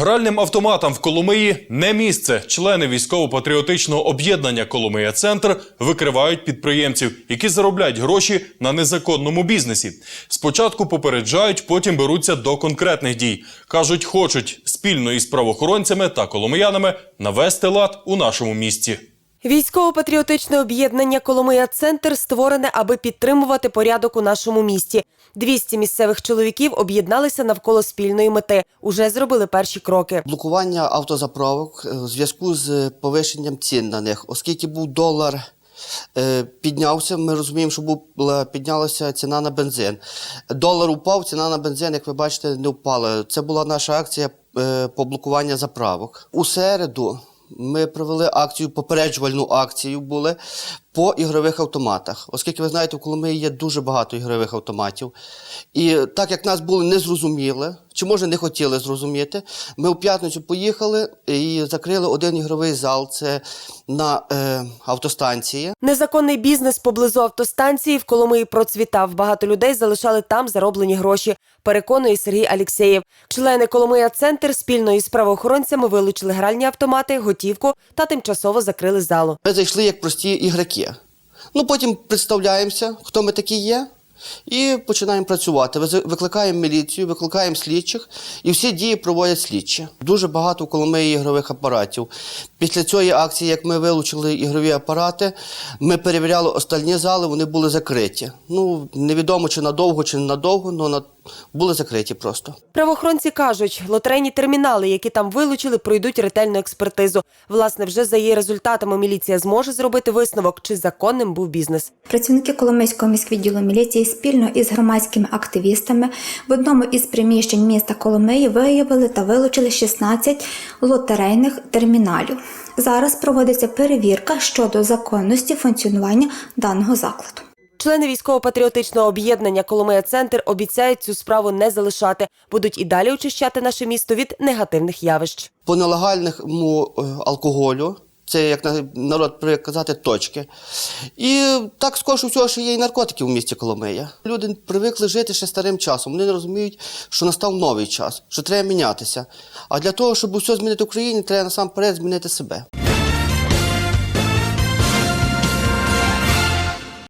Гральним автоматам в Коломиї не місце. Члени військово-патріотичного об'єднання Коломия Центр викривають підприємців, які заробляють гроші на незаконному бізнесі. Спочатку попереджають, потім беруться до конкретних дій. кажуть, хочуть спільно із правоохоронцями та коломиянами навести лад у нашому місті. Військово-патріотичне об'єднання Коломия Центр створене, аби підтримувати порядок у нашому місті. 200 місцевих чоловіків об'єдналися навколо спільної мети. Уже зробили перші кроки. Блокування автозаправок е, у зв'язку з повищенням цін на них, оскільки був долар. е, Піднявся, ми розуміємо, що була піднялася ціна на бензин. Долар упав, ціна на бензин, як ви бачите, не впала. Це була наша акція е, по блокуванню заправок. У середу ми провели акцію, попереджувальну акцію були по ігрових автоматах. Оскільки ви знаєте, в Коломиї є дуже багато ігрових автоматів. І так як нас були незрозуміли, чи може не хотіли зрозуміти, ми у п'ятницю поїхали і закрили один ігровий зал. Це на е, автостанції. Незаконний бізнес поблизу автостанції в Коломиї процвітав. Багато людей залишали там зароблені гроші. Переконує Сергій Алєксєєв. Члени Коломия Центр спільно із правоохоронцями вилучили гральні автомати, готівку та тимчасово закрили залу. Ми зайшли як прості ігроки. Ну потім представляємося, хто ми такі є. І починаємо працювати. Викликаємо міліцію, викликаємо слідчих, і всі дії проводять слідчі. Дуже багато в Коломиї ігрових апаратів. Після цієї акції, як ми вилучили ігрові апарати, ми перевіряли остальні зали, вони були закриті. Ну, невідомо чи надовго, чи ненадовго, але на... були закриті просто. Правоохоронці кажуть, лотерейні термінали, які там вилучили, пройдуть ретельну експертизу. Власне, вже за її результатами міліція зможе зробити висновок, чи законним був бізнес. Працівники Коломийського міськвідділу міліції спільно із громадськими активістами в одному із приміщень міста Коломиї виявили та вилучили 16 лотерейних терміналів. Зараз проводиться перевірка щодо законності функціонування даного закладу. Члени військово-патріотичного об'єднання Коломия Центр обіцяють цю справу не залишати. Будуть і далі очищати наше місто від негативних явищ. по нелегальному е, алкоголю. Це як на- народ привик казати точки. І так скорше всього, що є і наркотики в місті Коломия. Люди привикли жити ще старим часом. Вони не розуміють, що настав новий час, що треба мінятися. А для того, щоб усе змінити в Україні, треба насамперед змінити себе.